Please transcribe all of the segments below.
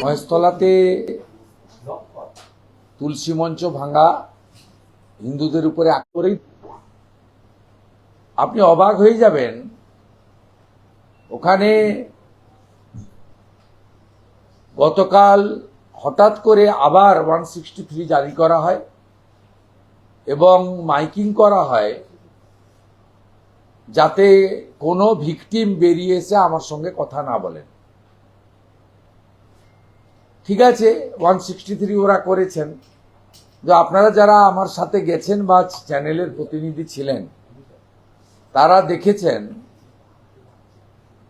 মহেশতলাতে তুলসী মঞ্চ ভাঙা, হিন্দুদের উপরে করেই আপনি অবাক হয়ে যাবেন। ওখানে গতকাল হঠাৎ করে আবার ওয়ান সিক্সটি থ্রি জারি করা হয় এবং মাইকিং করা হয় যাতে কোনো ভিকটিম বেরিয়ে এসে আমার সঙ্গে কথা না বলেন। ঠিক আছে ওয়ান সিক্সটি থ্রি ওরা করেছেন। যে আপনারা যারা আমার সাথে গেছেন বা চ্যানেলের প্রতিনিধি ছিলেন, তারা দেখেছেন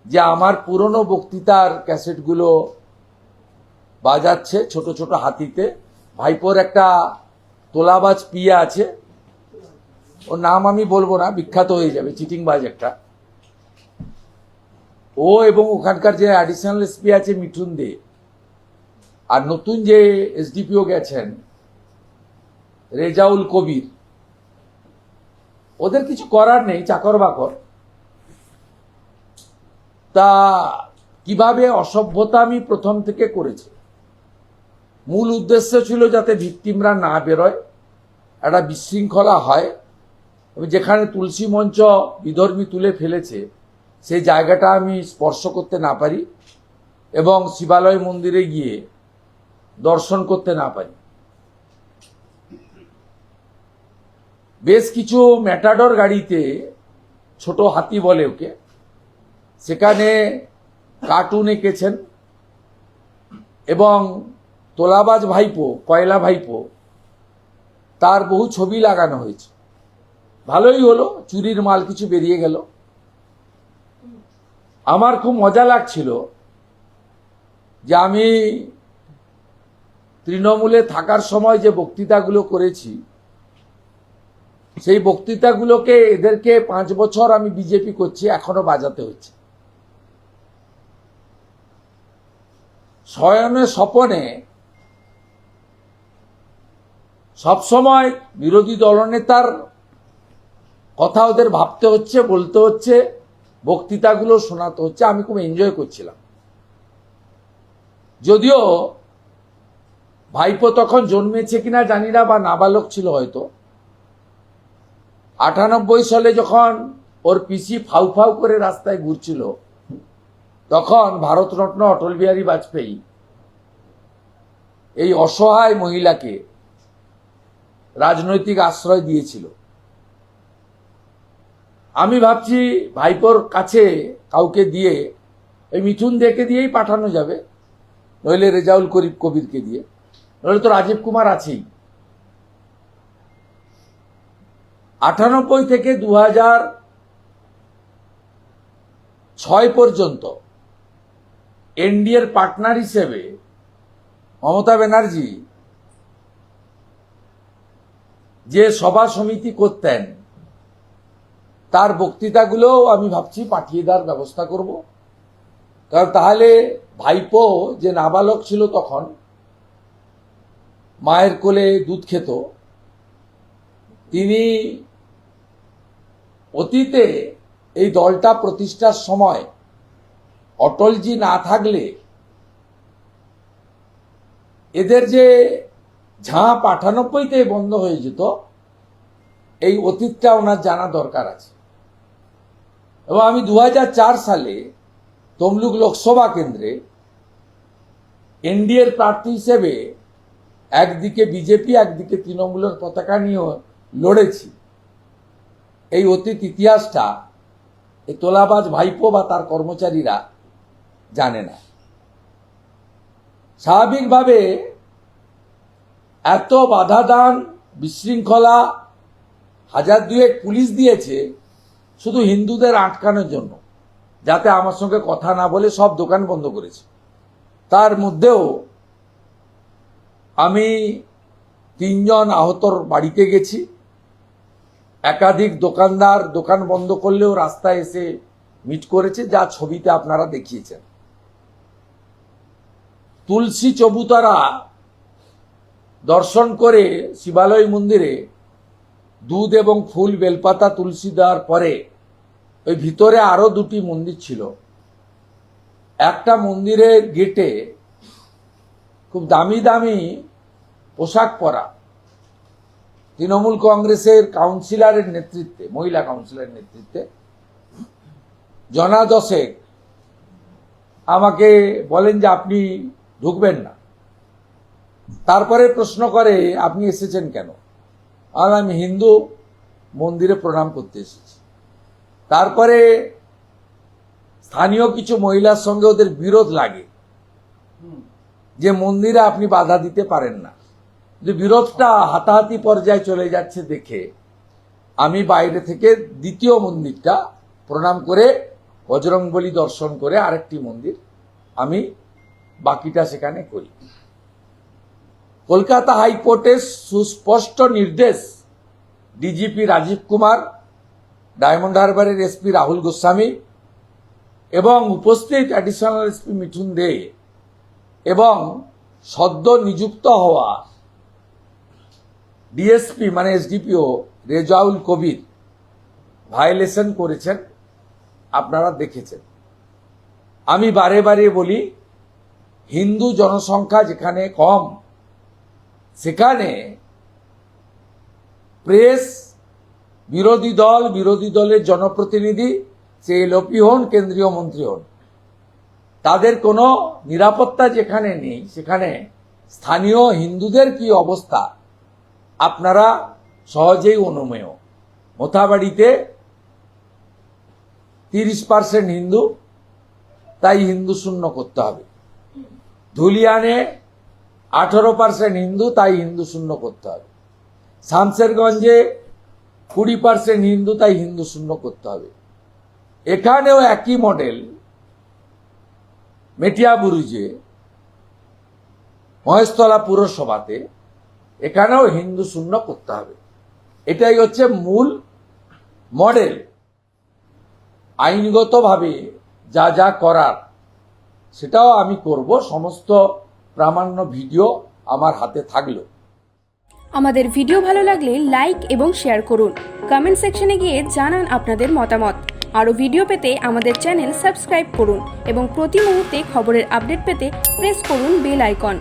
যে আমার পুরনো বক্তৃতার ক্যাসেটগুলো বাজাচ্ছে ছোট ছোট হাতিতে। ভাইপোর একটা তোলাবাজ পিয়া আছে। ওর নাম আমি বলব না, বিখ্যাত হয়ে যাবে, চিটিংবাজ একটা। ও এবং ওখানকার যে অ্যাডিশনাল এসপি আছে, মিঠুন দে। আর নতুন যে এসডিপিও গেছেন, রেজাউল কবির, ওদের কিছু করার নেই, চাকর বাকর। তা কীভাবে অসভ্যতা আমি প্রথম থেকে করেছি? মূল উদ্দেশ্য ছিল যাতে ভিকটিমরা না বেরোয়, একটা বিশৃঙ্খলা হয়। যেখানে তুলসী মঞ্চ বিধর্মী তুলে ফেলেছে, সেই জায়গাটা আমি স্পর্শ করতে না পারি এবং শিবালয় মন্দিরে গিয়ে দর্শন করতে না পারি। বেশ কিছু ম্যাটাডর গাড়িতে ছোট হাতি বলে ওকে। সেখানে কার্টুন এঁকেছেন এবং তোলাবাজ ভাইপো, কয়লা ভাইপো, তার বহু ছবি লাগানো হয়েছে। ভালোই হলো, চুরির মাল কিছু বেরিয়ে গেল। আমার খুব মজা লাগছিল যে আমি তৃণমূলে থাকার সময় যে বক্তৃতাগুলো করেছি, সেই বক্তৃতাগুলোকে এদেরকে পাঁচ বছর আমি বিজেপি করছি, এখনও বাজাতে হচ্ছে। শয়নে স্বপনে সবসময় বিরোধী দলনেতার কথা ওদের ভাবতে হচ্ছে, বলতে হচ্ছে, বক্তৃতাগুলো শোনাতে হচ্ছে, আমি খুব এনজয় করছিলাম। যদিও ভাইপো তখন জন্মেছে কিনা জানি না, বা নাবালক ছিল হয়তো। আটানব্বই সালে যখন ওর পিসি ফাউ ফাউ করে রাস্তায় ঘুরছিল, তখন ভারতরত্ন অটল বিহারী বাজপেয়ী এই অসহায় মহিলাকে রাজনৈতিক আশ্রয় দিয়েছিল। আমি ভাবছি ভাইপোর কাছে কাউকে দিয়ে ওই মিঠুন দেখে দিয়েই পাঠানো যাবে, নইলে রেজাউল করিব কবিরকে দিয়ে। তো রাজীব কুমার আছেই। আটানব্বই থেকে দু ছয় পর্যন্ত এনডিএর পার্টনার হিসেবে মমতা ব্যানার্জি যে সভা সমিতি করতেন, তার বক্তৃতাগুলোও আমি ভাবছি পাঠিয়ে দেওয়ার ব্যবস্থা করব। কারণ তাহলে ভাইপো যে নাবালক ছিল তখন মায়ের কোলে দুধ খেত। তিনি অতীতে এই দলটা প্রতিষ্ঠার সময় অটলজি না থাকলে এদের যে ঝাঁপ আটানব্বইতে বন্ধ হয়ে যেত, এই অতীতটা ওনার জানা দরকার আছে। এবং আমি দু হাজার চার সালে তমলুক লোকসভা কেন্দ্রে এনডিএর প্রার্থী হিসেবে একদিকে বিজেপি, একদিকে তৃণমূলের পতাকা নিয়ে লড়েছি। এই অতীত ইতিহাসটা এই তোলাবাজ ভাইপো বা তার কর্মচারীরা জানে না। স্বাভাবিকভাবে এত বাধা দান বিশৃঙ্খলা, হাজার দুয়েক পুলিশ দিয়েছে শুধু হিন্দুদের আটকানোর জন্য, যাতে আমার সঙ্গে কথা না বলে সব দোকান বন্ধ করেছে। তার মধ্যেও আমি তিনজন আহতর বাড়িতে গেছি। একাধিক দোকানদার দোকান বন্ধ করলেও রাস্তায় এসে মিট করেছে, যা ছবিতে আপনারা দেখিয়েছেন। তুলসী চবুতারা দর্শন করে শিবালয় মন্দিরে দুধ এবং ফুল বেলপাতা তুলসী দেওয়ার পরে ওই ভিতরে আরও দুটি মন্দির ছিল। একটা মন্দিরের গেটে খুব দামি দামি পোশাক পরা। তৃণমূল কংগ্রেসের কাউন্সিলরের নেতৃত্বে, মহিলা কাউন্সিলরের নেতৃত্বে জনা দশেক আমাকে বলেন যে আপনি ঢুকবেন না। তারপরে প্রশ্ন করে, আপনি এসেছেন কেন? আর আমি হিন্দু মন্দিরে প্রণাম করতে এসেছি। তারপরে স্থানীয় কিছু মহিলার সঙ্গে ওদের বিরোধ লাগে। যে মন্দিরে আপনি বাধা দিতে পারেন না। যে বিরোধটা হাতাহাতি পর্যায়ে চলে যাচ্ছে দেখে আমি বাইরে থেকে দ্বিতীয় মন্দিরটা প্রণাম করে বজরংবলী দর্শন করে আরেকটি মন্দির আমি বাকিটা সেখানে করি। কলকাতা হাইকোর্টের সুস্পষ্ট নির্দেশ ডিজিপি রাজীব কুমার, ডায়মন্ড হারবারের এসপি রাহুল গোস্বামী এবং উপস্থিত অ্যাডিশনাল এসপি মিঠুন দে এবং সদ্য নিযুক্ত হওয়া ডিএসপি মানে এসডিপিও রেজাউল কবির ভায়োলেশন করেছেন, আপনারা দেখেছেন। আমি বারে বারে বলি, হিন্দু জনসংখ্যা যেখানে কম, সেখানে প্রেস বিরোধী দল, বিরোধী দলের জনপ্রতিনিধি, সে এলপি হন, কেন্দ্রীয় মন্ত্রী হন, তাদের কোনো নিরাপত্তা যেখানে নেই, সেখানে স্থানীয় হিন্দুদের কি অবস্থা? আপনারা সহজেই অনুমেয়। মোথাবাড়িতে তিরিশ পার্সেন্ট হিন্দু, তাই হিন্দু শূন্য করতে হবে। ধুলিয়ানে আঠারো পার্সেন্ট হিন্দু, তাই হিন্দু শূন্য করতে হবে। শামসেরগঞ্জে কুড়ি পার্সেন্ট হিন্দু, তাই হিন্দু শূন্য করতে হবে। এখানেও একই মডেল, মেটিয়াবুরুজে, মহেশতলা পুরসভাতে এখানেও হিন্দু শূন্য করতে হবে। এটাই হচ্ছে মূল মডেল। আইনগতভাবে যা যা করার, সেটাও আমি করব, সমস্ত প্রামাণ্য ভিডিও আমার হাতে থাকল। আমাদের ভিডিও ভালো লাগলে লাইক এবং শেয়ার করুন। কমেন্ট সেকশনে গিয়ে জানান আপনাদের মতামত। আরও ভিডিও পেতে আমাদের চ্যানেল সাবস্ক্রাইব করুন এবং প্রতি মুহূর্তে খবরের আপডেট পেতে প্রেস করুন বেল আইকন।